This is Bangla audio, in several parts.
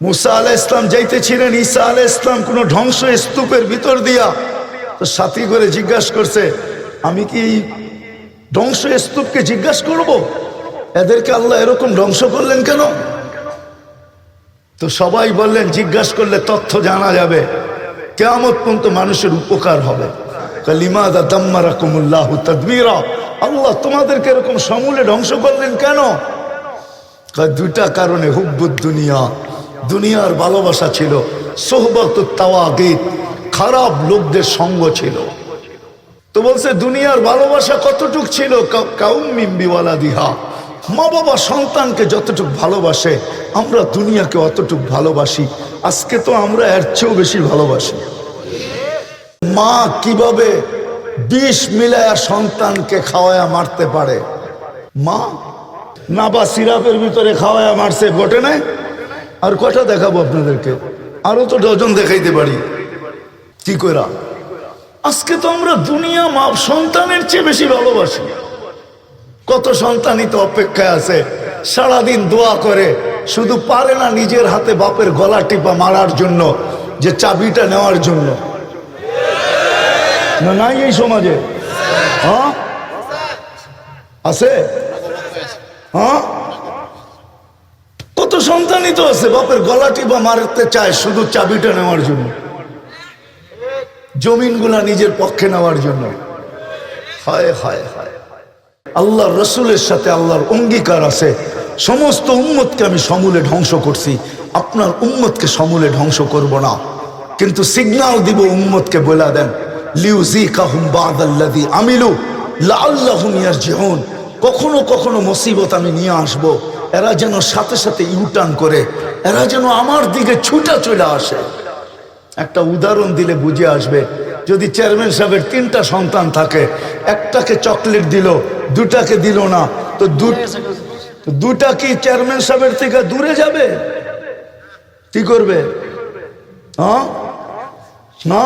মুসা আলাহ ইসলাম যাইতেছিলেন, ঈসা আলাহ ইসলাম কোনো ধ্বংস স্তূপের ভিতর দিয়া তো সাথী করে জিজ্ঞাসা করছে, আমি কি ধ্বংস স্তূপকে জিজ্ঞাসা করব? এদেরকে আল্লাহ এরকম ধ্বংস করলেন কেন? তো সবাই বললেন, জিজ্ঞাসা করলে তথ্য জানা যাবে। কেমন পর্যন্ত মানুষের উপকার হবে। আল্লাহ তোমাদেরকে এরকম সমূলে ধ্বংস করলেন কেন? দুইটা কারণে, হুব্বুদ দুনিয়া। দুনিয়ার ভালোবাসা ছিল, সোহবত তাওয়াগিত খারাপ লোকদের সঙ্গ ছিল। তো বলছে, দুনিয়ার ভালোবাসা কতটুক ছিল? কাউমিম্বিওয়ালা দিহা মা বাবা সন্তানকে যতটুক ভালোবাসে, আমরা দুনিয়াকে অতটুক ভালোবাসি। আজকে তো আমরা এর চেয়েও বেশি ভালোবাসি। মা কীভাবে বিষ মিলায়া সন্তানকে খাওয়ায়া মারতে পারে? মা না বা সিরাপের ভিতরে খাওয়ায়া মারছে ঘটে নাই? আর কটা দেখাবো আপনাদেরকে? আরও তো ডজন দেখাইতে পারি। কি করা আজকে তো আমরা দুনিয়া মা সন্তানের চেয়ে বেশি ভালোবাসি। কত সন্তানই তো অপেক্ষায় আছে, সারাদিন দোয়া করে, শুধু পারে না নিজের হাতে বাপের গলা টিপা মারার জন্য, যে চাবিটা নেওয়ার জন্য। না, নাই এই সমাজে। হ্যাঁ? আছে? হ্যাঁ? সন্তানই তো আছে, বাপের গলা টিপা মারতে চায় শুধু চাবিটা নেওয়ার জন্য। জমিনগুলা নিজের পক্ষে নেওয়ার জন্য। হায় হায় হায়। আল্লাহর রসুলের সাথে আল্লাহর অঙ্গীকার আছে। সমস্ত উম্মতকে আমি সমূলে ধ্বংস করছি। আপনার উম্মতকে সমূলে ধ্বংস করব না। কিন্তু সিগনাল দিব উম্মতকে বলে দেন। লিউজি কাহুম বাদাল্লাদি আমিলু লাল্লাহুম ইয়ারজিউন। কখনো কখনো মুসিবত আমি নিয়ে আসব। এরা যেন সাথে সাথে ইউটার্ন করে, এরা যেন আমার দিকে ছুটা চলে আসে। একটা উদাহরণ দিলে বুঝে আসবে, যদি চেয়ারম্যান সাহেবের তিনটা সন্তান থাকে, একটাকে চকলেট দিল, দুটাকে দিল না, তো দুটা কি চেয়ারম্যান সাহেবের থেকে দূরে যাবে? কি করবে? হ্যাঁ? না?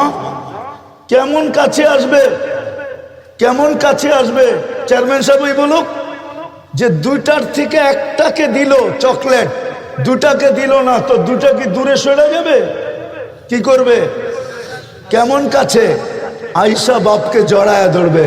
কেমন কাছে আসবে? কেমন কাছে আসবে? চেয়ারম্যান সাহেবই বলুক যে দুইটার থেকে একটাকে দিল চকলেট, দুটাকে দিল না, তো দুটা কি দূরে সরে যাবে? কি করবে? কেমন কাছে? আইসা বাপকে জড়ায় ধরবে।